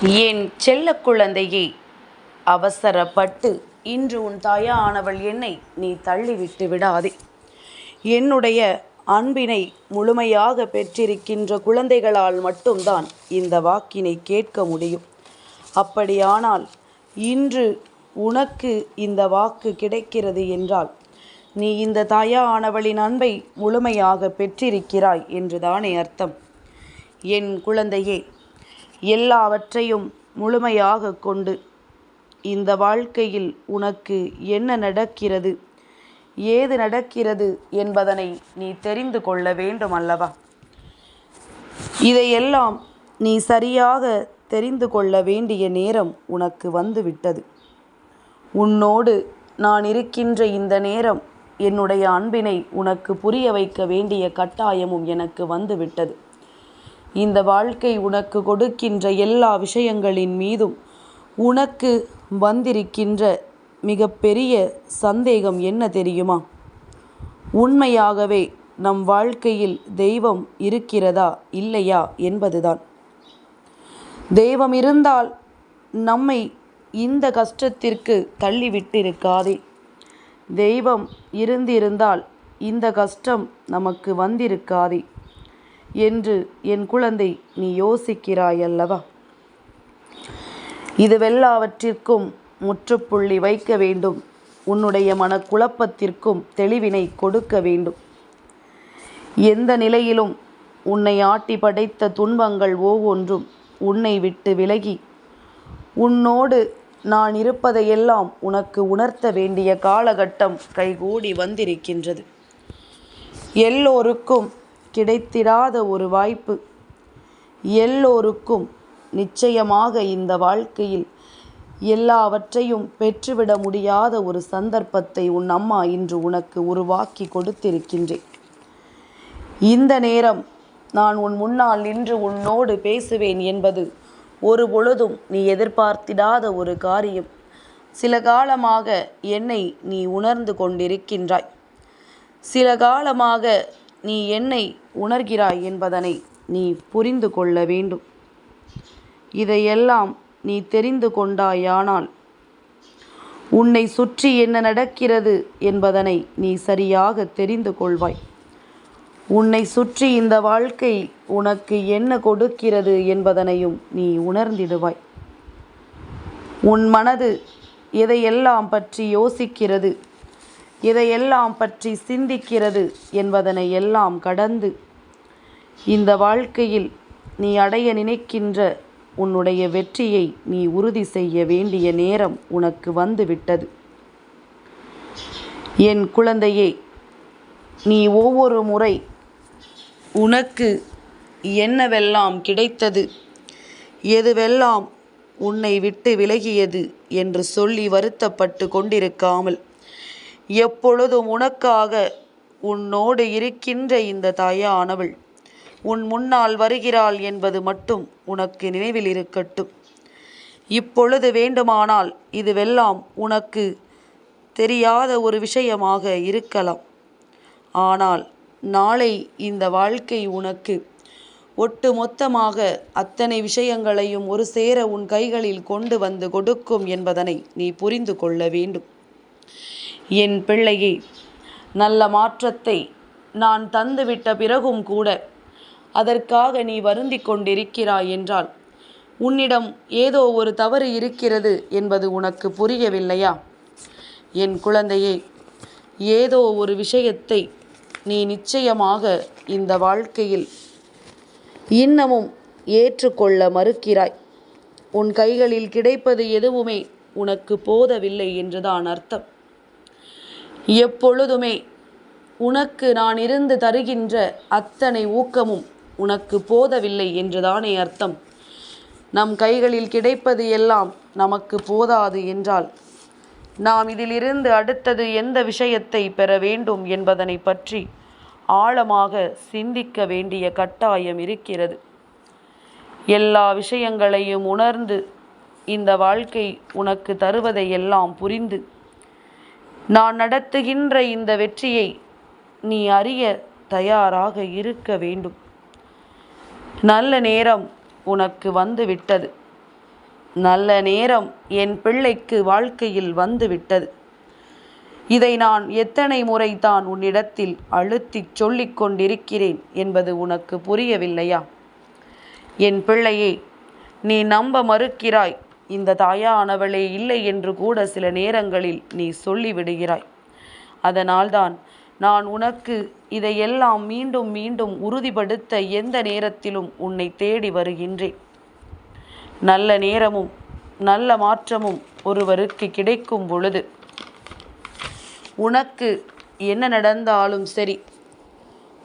என் செல்ல குழந்தையே அவசரப்பட்டு இன்று உன் தாயானவள் என்னை நீ தள்ளிவிட்டு விடாதே. என்னுடைய அன்பினை முழுமையாக பெற்றிருக்கின்ற குழந்தைகளால் மட்டும்தான் இந்த வாக்கினை கேட்க முடியும். அப்படியானால் இன்று உனக்கு இந்த வாக்கு கிடைக்கிறது என்றால் நீ இந்த தாயானவளின் அன்பை முழுமையாக பெற்றிருக்கிறாய் என்றுதானே அர்த்தம். என் குழந்தையே எல்லாவற்றையும் முழுமையாக கொண்டு இந்த வாழ்க்கையில் உனக்கு என்ன நடக்கிறது? ஏது நடக்கிறது என்பதனை நீ தெரிந்து கொள்ள வேண்டும் அல்லவா? இதையெல்லாம் நீ சரியாக தெரிந்து கொள்ள வேண்டிய நேரம் உனக்கு வந்துவிட்டது. உன்னோடு நான் இருக்கின்ற இந்த நேரம் என்னுடைய அன்பினை உனக்கு புரிய வைக்க வேண்டிய கட்டாயமும் எனக்கு வந்துவிட்டது. இந்த வாழ்க்கை உனக்கு கொடுக்கின்ற எல்லா விஷயங்களின் மீதும் உனக்கு வந்திருக்கின்ற மிகப்பெரிய சந்தேகம் என்ன தெரியுமா? உண்மையாகவே நம் வாழ்க்கையில் தெய்வம் இருக்கிறதா இல்லையா என்பதுதான். தெய்வம் இருந்தால் நம்மை இந்த கஷ்டத்திற்கு தள்ளிவிட்டிருக்காதே. தெய்வம் இருந்திருந்தால் இந்த கஷ்டம் நமக்கு வந்திருக்காதே. என்று என் குழந்தை நீ யோசிக்கிறாயல்லவா? இதுவெல்லாவற்றிற்கும் முற்றுப்புள்ளி வைக்க வேண்டும். உன்னுடைய மனக்குழப்பத்திற்கும் தெளிவினை கொடுக்க வேண்டும். எந்த நிலையிலும் உன்னை ஆட்டி படைத்த துன்பங்கள் ஒவ்வொன்றும் உன்னை விட்டு விலகி உன்னோடு நான் இருப்பதையெல்லாம் உனக்கு உணர்த்த வேண்டிய காலகட்டம் கைகூடி வந்திருக்கின்றது. எல்லோருக்கும் கிடைத்திடாத ஒரு வாய்ப்பு. எல்லோருக்கும் நிச்சயமாக இந்த வாழ்க்கையில் எல்லாவற்றையும் பெற்றுவிட முடியாத ஒரு சந்தர்ப்பத்தை உன் அம்மா இன்று உனக்கு உருவாக்கி கொடுத்திருக்கின்றேன். இந்த நேரம் நான் உன் முன்னால் நின்று உன்னோடு பேசுவேன் என்பது ஒரு பொழுதும் நீ எதிர்பார்த்திடாத ஒரு காரியம். சில காலமாக என்னை நீ உணர்ந்து கொண்டிருக்கின்றாய். சில காலமாக நீ என்னை உணர்கிறாய் என்பதனை நீ புரிந்து கொள்ள வேண்டும். இதையெல்லாம் நீ தெரிந்து கொண்டாயானால் உன்னை சுற்றி என்ன நடக்கிறது என்பதனை நீ சரியாக தெரிந்து கொள்வாய். உன்னை சுற்றி இந்த வாழ்க்கை உனக்கு என்ன கொடுக்கிறது என்பதனையும் நீ உணர்ந்திடுவாய். உன் மனது எதையெல்லாம் பற்றி யோசிக்கிறது இதையெல்லாம் பற்றி சிந்திக்கிறது என்பதனை எல்லாம் கடந்து இந்த வாழ்க்கையில் நீ அடைய நினைக்கின்ற உன்னுடைய வெற்றியை நீ உறுதி செய்ய வேண்டிய நேரம் உனக்கு வந்துவிட்டது. என் குழந்தையே நீ ஒவ்வொரு முறை உனக்கு என்னவெல்லாம் கிடைத்தது எதுவெல்லாம் உன்னை விட்டு விலகியது என்று சொல்லி வருத்தப்பட்டு கொண்டிருக்காமல் எப்பொழுதும் உனக்காக உன்னோடு இருக்கின்ற இந்த தாயானவள் உன் முன்னால் வருகிறாள் என்பது மட்டும் உனக்கு நினைவில் இருக்கட்டும். இப்பொழுது வேண்டுமானால் இதுவெல்லாம் உனக்கு தெரியாத ஒரு விஷயமாக இருக்கலாம். ஆனால் நாளை இந்த வாழ்க்கை உனக்கு ஒட்டு மொத்தமாக அத்தனை விஷயங்களையும் ஒரு சேர உன் கைகளில் கொண்டு வந்து கொடுக்கும் என்பதனை நீ புரிந்து கொள்ள வேண்டும். என் பிள்ளையே நல்ல மாற்றத்தை நான் தந்துவிட்ட பிறகும் கூட அதற்காக நீ வருந்தி கொண்டிருக்கிறாய் என்றால் உன்னிடம் ஏதோ ஒரு தவறு இருக்கிறது என்பது உனக்கு புரியவில்லையா? என் குழந்தையே ஏதோ ஒரு விஷயத்தை நீ நிச்சயமாக இந்த வாழ்க்கையில் இன்னமும் ஏற்றுக்கொள்ள மறுக்கிறாய். உன் கைகளில் கிடைப்பது எதுவுமே உனக்கு போதவில்லை என்றுதான் அர்த்தம். எப்பொழுதுமே உனக்கு நான் இருந்து தருகின்ற அத்தனை ஊக்கமும் உனக்கு போதவில்லை என்றுதானே அர்த்தம்? நம் கைகளில் கிடைப்பது எல்லாம் நமக்கு போதாது என்றால் நாம் இதிலிருந்து அடுத்தது எந்த விஷயத்தை பெற வேண்டும் என்பதனை பற்றி ஆழமாக சிந்திக்க வேண்டிய கட்டாயம் இருக்கிறது. எல்லா விஷயங்களையும் உணர்ந்து இந்த வாழ்க்கை உனக்கு தருவதை எல்லாம் புரிந்து நான் நடத்துகின்ற இந்த வெற்றியை நீ அறிய தயாராக இருக்க வேண்டும். நல்ல நேரம் உனக்கு வந்து விட்டது நல்ல நேரம் என் பிள்ளைக்கு வாழ்க்கையில் வந்துவிட்டது. இதை நான் எத்தனை முறை தான் உன்னிடத்தில் அழுத்திச் சொல்லிக் கொண்டிருக்கிறேன் என்பது உனக்கு புரியவில்லையா? என் பிள்ளையே நீ நம்ப மறுக்கிறாய். இந்த தாயானவளே இல்லை என்று கூட சில நேரங்களில் நீ சொல்லிவிடுகிறாய். அதனால்தான் நான் உனக்கு இதையெல்லாம் மீண்டும் மீண்டும் உறுதிப்படுத்த எந்த நேரத்திலும் உன்னை தேடி வருகின்றேன். நல்ல நேரமும் நல்ல மாற்றமும் ஒருவருக்கு கிடைக்கும் பொழுது உனக்கு என்ன நடந்தாலும் சரி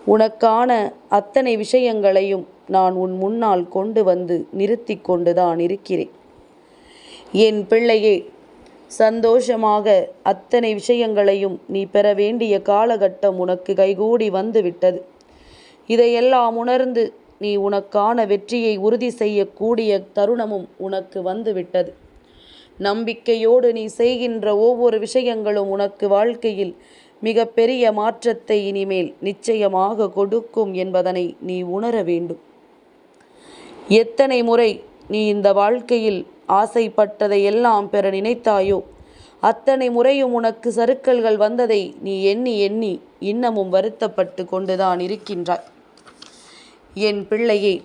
உனக்கான அத்தனை விஷயங்களையும் நான் உன் முன்னால் கொண்டு வந்து நிறுத்தி கொண்டுதான் இருக்கிறேன். என் பிள்ளையே சந்தோஷமாக அத்தனை விஷயங்களையும் நீ பெற வேண்டிய காலகட்டம் உனக்கு கைகூடி வந்துவிட்டது. இதையெல்லாம் உணர்ந்து நீ உனக்கான வெற்றியை உறுதி செய்யக்கூடிய தருணமும் உனக்கு வந்து விட்டது நம்பிக்கையோடு நீ செய்கின்ற ஒவ்வொரு விஷயங்களும் உனக்கு வாழ்க்கையில் மிகப்பெரிய மாற்றத்தை இனிமேல் நிச்சயமாக கொடுக்கும் என்பதனை நீ உணர வேண்டும். எத்தனை முறை நீ இந்த வாழ்க்கையில் ஆசைப்பட்டதை எல்லாம் பெற நினைத்தாயோ? அத்தனை முறையும் உனக்கு சறுக்கல்கள் வந்ததை நீ எண்ணி எண்ணி இன்னமும் வருத்தப்பட்டு கொண்டுதான் இருக்கின்றாய். என் பிள்ளையே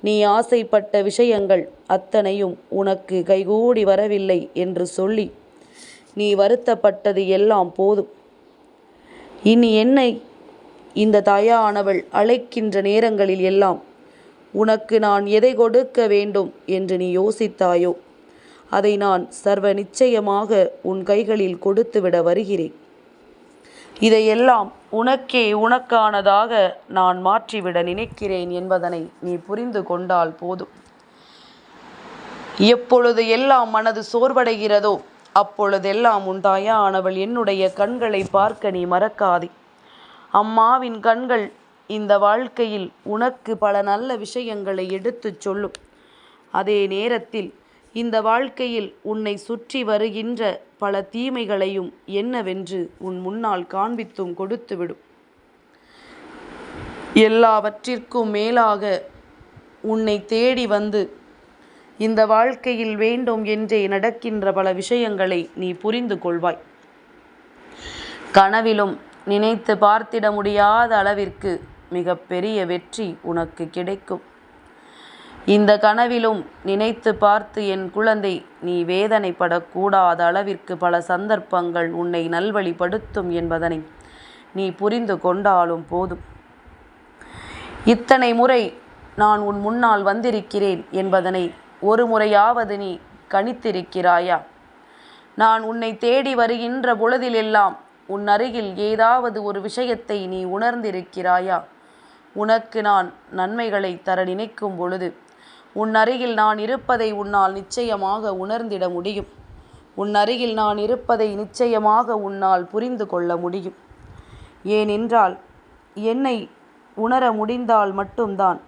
நீ ஆசைப்பட்ட விஷயங்கள் அத்தனையும் உனக்கு கைகூடி வரவில்லை என்று சொல்லி நீ வருத்தப்பட்டது எல்லாம் போதும். இனி என்னை இந்த தாயானவள் அழைக்கின்ற நேரங்களில் எல்லாம் உனக்கு நான் எதை கொடுக்க வேண்டும் என்று நீ யோசித்தாயோ? அதை நான் சர்வ நிச்சயமாக உன் கைகளில் கொடுத்துவிட வருகிறேன். இதையெல்லாம் உனக்கே உனக்கானதாக நான் மாற்றிவிட நினைக்கிறேன் என்பதனை நீ புரிந்து கொண்டால் போதும். எப்பொழுது எல்லாம் மனது சோர்வடைகிறதோ அப்பொழுதெல்லாம் உன் தாயானவள் என்னுடைய கண்களை பார்க்க நீ மறக்காதே. அம்மாவின் கண்கள் இந்த வாழ்க்கையில் உனக்கு பல நல்ல விஷயங்களை எடுத்துச் சொல்லும். அதே நேரத்தில் இந்த வாழ்க்கையில் உன்னை சுற்றி வருகின்ற பல தீமைகளையும் என்னவென்று உன் முன்னால் காண்பித்தும் கொடுத்துவிடும். எல்லாவற்றிற்கும் மேலாக உன்னை தேடி வந்து இந்த வாழ்க்கையில் வேண்டும் என்றே நடக்கின்ற பல விஷயங்களை நீ புரிந்து கொள்வாய். கனவிலும் நினைத்து பார்த்திட முடியாத அளவிற்கு மிக பெரிய வெற்றி உனக்கு கிடைக்கும். இந்த கனவிலும் நினைத்து பார்த்து என் குழந்தை நீ வேதனைப்படக்கூடாத அளவிற்கு பல சந்தர்ப்பங்கள் உன்னை நல்வழிப்படுத்தும் என்பதனை நீ புரிந்து கொண்டாலும் போதும். இத்தனை முறை நான் உன் முன்னால் வந்திருக்கிறேன் என்பதனை ஒரு முறையாவது நீ கணித்திருக்கிறாயா? நான் உன்னை தேடி வருகின்ற பொழுதிலெல்லாம் உன் அருகில் ஏதாவது ஒரு விஷயத்தை நீ உணர்ந்திருக்கிறாயா? உனக்கு நான் நன்மைகளை தர நினைக்கும் பொழுது உன் அருகில் நான் இருப்பதை உன்னால் நிச்சயமாக உணர்ந்திட முடியும். உன் அருகில் நான் இருப்பதை நிச்சயமாக உன்னால் புரிந்து கொள்ள முடியும். ஏனென்றால் என்னை உணர முடிந்தால் மட்டும்தான்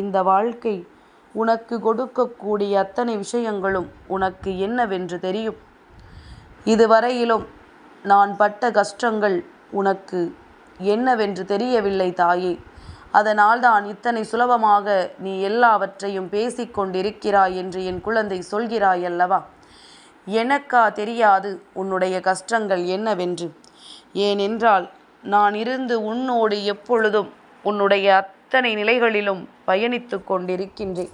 இந்த வாழ்க்கை உனக்கு கொடுக்கக்கூடிய அத்தனை விஷயங்களும் உனக்கு என்னவென்று தெரியும். இதுவரையிலும் நான் பட்ட கஷ்டங்கள் உனக்கு என்னவென்று தெரியவில்லை தாயே. அதனால்தான் இத்தனை சுலபமாக நீ எல்லாவற்றையும் பேசிக்கொண்டிருக்கிறாய் என்று என் குழந்தை சொல்கிறாய் அல்லவா? எனக்கா தெரியாது உன்னுடைய கஷ்டங்கள் என்னவென்று. ஏனென்றால் நான் இருந்து உன்னோடு எப்பொழுதும் உன்னுடைய அத்தனை நிலைகளிலும் பயணித்து கொண்டிருக்கின்றேன்.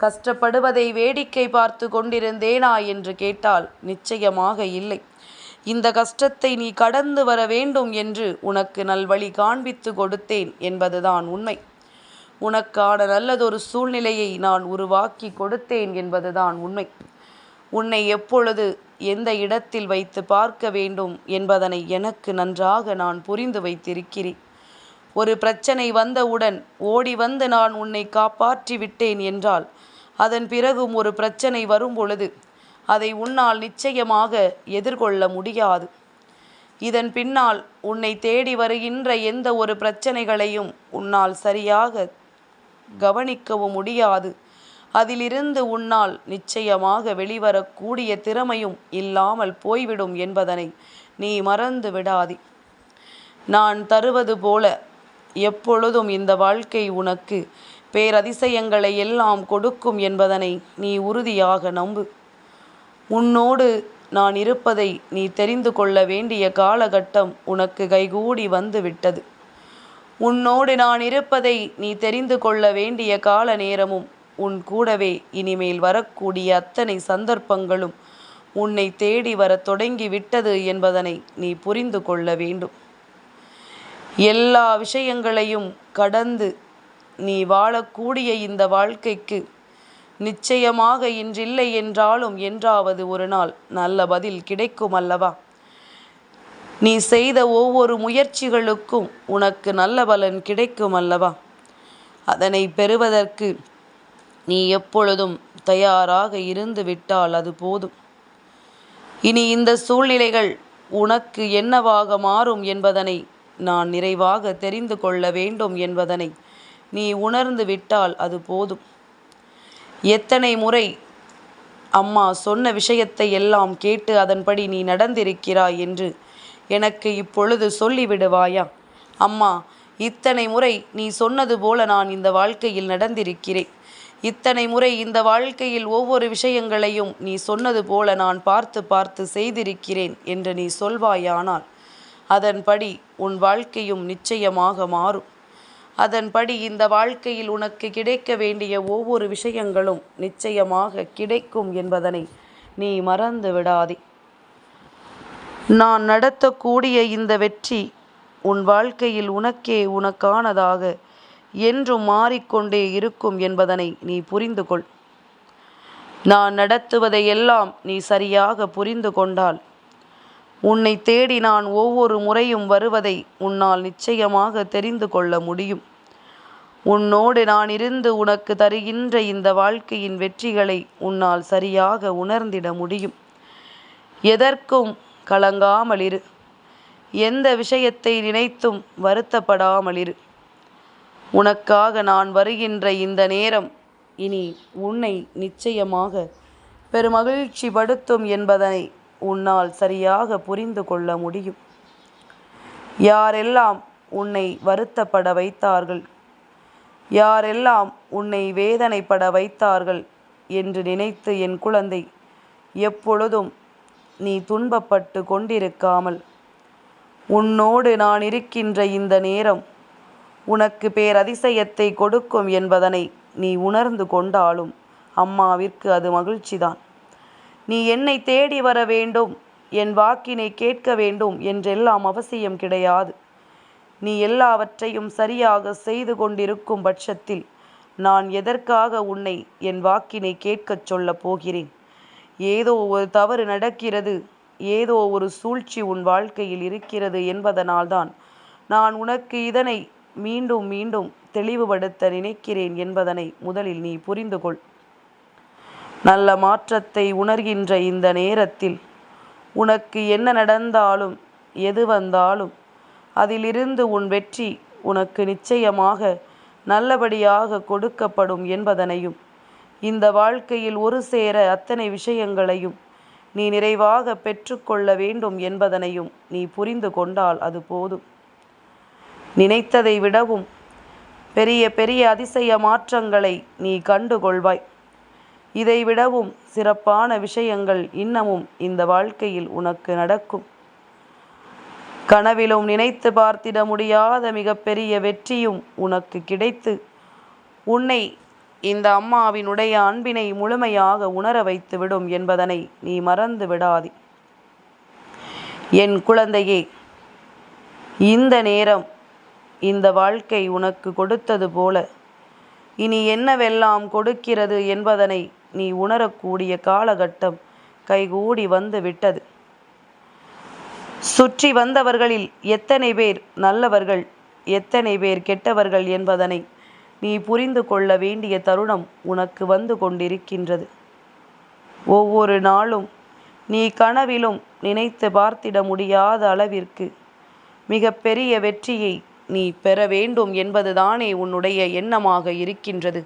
கஷ்டப்படுவதை வேடிக்கை பார்த்து கொண்டிருந்தேனா என்று கேட்டால் நிச்சயமாக இல்லை. இந்த கஷ்டத்தை நீ கடந்து வர வேண்டும் என்று உனக்கு நல்வழி காண்பித்து கொடுத்தேன் என்பதுதான் உண்மை. உனக்கான நல்லதொரு சூழ்நிலையை நான் உருவாக்கி கொடுத்தேன் என்பதுதான் உண்மை. உன்னை எப்பொழுது எந்த இடத்தில் வைத்து பார்க்க வேண்டும் என்பதனை எனக்கு நன்றாக நான் புரிந்து வைத்திருக்கிறேன். ஒரு பிரச்சனை வந்தவுடன் ஓடி வந்து நான் உன்னை காப்பாற்றி விட்டேன் என்றால் அதன் பிறகும் ஒரு பிரச்சனை வரும் பொழுது அதை உன்னால் நிச்சயமாக எதிர்கொள்ள முடியாது. இதன் பின்னால் உன்னை தேடி வருகின்ற எந்த ஒரு பிரச்சனைகளையும் உன்னால் சரியாக கவனிக்கவும் முடியாது. அதிலிருந்து உன்னால் நிச்சயமாக வெளிவரக்கூடிய திறமையும் இல்லாமல் போய்விடும் என்பதனை நீ மறந்து விடாதே. நான் தருவது போல எப்பொழுதும் இந்த வாழ்க்கை உனக்கு பேரதிசயங்களை எல்லாம் கொடுக்கும் என்பதனை நீ உறுதியாக நம்பு. உன்னோடு நான் இருப்பதை நீ தெரிந்து கொள்ள வேண்டிய காலகட்டம் உனக்கு கைகூடி வந்து விட்டது உன்னோடு நான் இருப்பதை நீ தெரிந்து கொள்ள வேண்டிய கால நேரமும் உன் கூடவே இனிமேல் வரக்கூடிய அத்தனை சந்தர்ப்பங்களும் உன்னை தேடி வரத் தொடங்கி விட்டது என்பதனை நீ புரிந்து கொள்ள வேண்டும். எல்லா விஷயங்களையும் கடந்து நீ வாழக்கூடிய இந்த வாழ்க்கைக்கு நிச்சயமாக இன்றில்லை என்றாலும் என்றாவது ஒரு நாள் நல்ல பதில் கிடைக்கும் அல்லவா நீ செய்த ஒவ்வொரு முயற்சிகளுக்கும் உனக்கு நல்ல பலன் கிடைக்கும் அல்லவா அதனை பெறுவதற்கு நீ எப்பொழுதும் தயாராக இருந்து விட்டால் அது போதும். இனி இந்த சூழ்நிலைகள் உனக்கு என்னவாக மாறும் என்பதனை நான் நிறைவாக தெரிந்து கொள்ள வேண்டும் என்பதனை நீ உணர்ந்து விட்டால் அது போதும். எத்தனை முறை அம்மா சொன்ன விஷயத்தை எல்லாம் கேட்டு அதன்படி நீ நடந்திருக்கிறாய் என்று எனக்கு இப்பொழுது சொல்லிவிடுவாயா? அம்மா இத்தனை முறை நீ சொன்னது போல நான் இந்த வாழ்க்கையில் நடந்திருக்கிறேன். இத்தனை முறை இந்த வாழ்க்கையில் ஒவ்வொரு விஷயங்களையும் நீ சொன்னது போல நான் பார்த்து பார்த்து செய்திருக்கிறேன் என்று நீ சொல்வாயானால் அதன்படி உன் வாழ்க்கையும் நிச்சயமாக மாறும். அதன்படி இந்த வாழ்க்கையில் உனக்கு கிடைக்க வேண்டிய ஒவ்வொரு விஷயங்களும் நிச்சயமாக கிடைக்கும் என்பதனை நீ மறந்து விடாதே. நான் நடத்தக்கூடிய இந்த வெற்றி உன் வாழ்க்கையில் உனக்கே உனக்கானதாக என்றும் மாறிக்கொண்டே இருக்கும் என்பதனை நீ புரிந்து கொள் நான் நடத்துவதை எல்லாம் நீ சரியாக புரிந்து கொண்டால் உன்னை தேடி நான் ஒவ்வொரு முறையும் வருவதை உன்னால் நிச்சயமாக தெரிந்து கொள்ள முடியும். உன்னோடு நான் இருந்து உனக்கு தருகின்ற இந்த வாழ்க்கையின் வெற்றிகளை உன்னால் சரியாக உணர்ந்திட முடியும். எதற்கும் கலங்காமல் இரு. எந்த விஷயத்தை நினைத்தும் வருத்தப்படாமல் இரு. உனக்காக நான் வருகின்ற இந்த நேரம் இனி உன்னை நிச்சயமாக பெருமகிழ்ச்சி படுத்தும் என்பதனை உன்னால் சரியாக புரிந்து கொள்ள முடியும். யாரெல்லாம் உன்னை வருத்தப்பட வைத்தார்கள்? யாரெல்லாம் உன்னை வேதனைப்பட வைத்தார்கள் என்று நினைத்து என் குழந்தை எப்பொழுதும் நீ துன்பப்பட்டு கொண்டிருக்காமல் உன்னோடு நான் இருக்கின்ற இந்த நேரம் உனக்கு பேரதிசயத்தை கொடுக்கும் என்பதனை நீ உணர்ந்து கொண்டாலும் அம்மாவிற்கு அது மகிழ்ச்சிதான். நீ என்னை தேடி வர வேண்டும். என் வாக்கினை கேட்க வேண்டும் என்றெல்லாம் அவசியம் கிடையாது. நீ எல்லாவற்றையும் சரியாக செய்து கொண்டிருக்கும் பட்சத்தில் நான் எதற்காக உன்னை என் வாக்கினை கேட்கச் சொல்லப் போகிறேன்? ஏதோ ஒரு தவறு நடக்கிறது. ஏதோ ஒரு சூழ்ச்சி உன் வாழ்க்கையில் இருக்கிறது என்பதனால்தான் நான் உனக்கு இதனை மீண்டும் மீண்டும் தெளிவுபடுத்த நினைக்கிறேன் என்பதனை முதலில் நீ புரிந்து கொள் நல்ல மாற்றத்தை உணர்கின்ற இந்த நேரத்தில் உனக்கு என்ன நடந்தாலும் எது வந்தாலும் அதிலிருந்து உன் வெற்றி உனக்கு நிச்சயமாக நல்லபடியாக கொடுக்கப்படும் என்பதனையும் இந்த வாழ்க்கையில் ஒரு சேர அத்தனை விஷயங்களையும் நீ நிறைவாக பெற்றுக்கொள்ள வேண்டும் என்பதனையும் நீ புரிந்து கொண்டால் அது போதும். நினைத்ததை விடவும் பெரிய பெரிய அதிசய மாற்றங்களை நீ கண்டுகொள்வாய். இதைவிடவும் சிறப்பான விஷயங்கள் இன்னமும் இந்த வாழ்க்கையில் உனக்கு நடக்கும். கனவிலும் நினைத்து பார்த்திட முடியாத மிகப்பெரிய வெற்றியும் உனக்கு கிடைத்து உன்னை இந்த அம்மாவினுடைய அன்பினை முழுமையாக உணர வைத்துவிடும் என்பதனை நீ மறந்து விடாதே. என் குழந்தையே இந்த நேரம் இந்த வாழ்க்கை உனக்கு கொடுத்தது போல இனி என்னவெல்லாம் கொடுக்கிறது என்பதனை நீ உணரக்கூடிய காலகட்டம் கைகூடி வந்து விட்டது. சுற்றி வந்தவர்களில் எத்தனை பேர் நல்லவர்கள் எத்தனை பேர் கெட்டவர்கள் என்பதனை நீ புரிந்து கொள்ள வேண்டிய தருணம் உனக்கு வந்து கொண்டிருக்கின்றது. ஒவ்வொரு நாளும் நீ கனவிலும் நினைத்து பார்த்திட முடியாத அளவிற்கு மிகப்பெரிய வெற்றியை நீ பெற வேண்டும் என்பதுதானே உன்னுடைய எண்ணமாக இருக்கின்றது.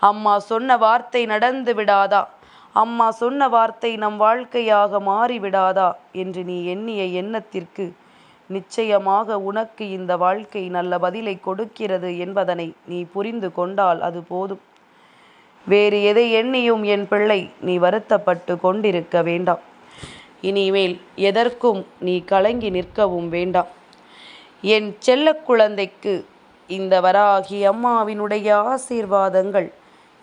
அம்மா சொன்ன வார்த்தை நடந்து விடாதா? அம்மா சொன்ன வார்த்தை நம் வாழ்க்கையாக மாறிவிடாதா என்று நீ எண்ணிய எண்ணத்திற்கு நிச்சயமாக உனக்கு இந்த வாழ்க்கை நல்ல பதிலை கொடுக்கிறது என்பதனை நீ புரிந்து கொண்டால் அது போதும். வேறு எதை எண்ணியும் என் பிள்ளை? நீ வருத்தப்பட்டு கொண்டிருக்க வேண்டாம். இனிமேல் எதற்கும் நீ கலங்கி நிற்கவும் வேண்டாம். என் செல்ல குழந்தைக்கு இந்த வராகி அம்மாவினுடைய ஆசீர்வாதங்கள்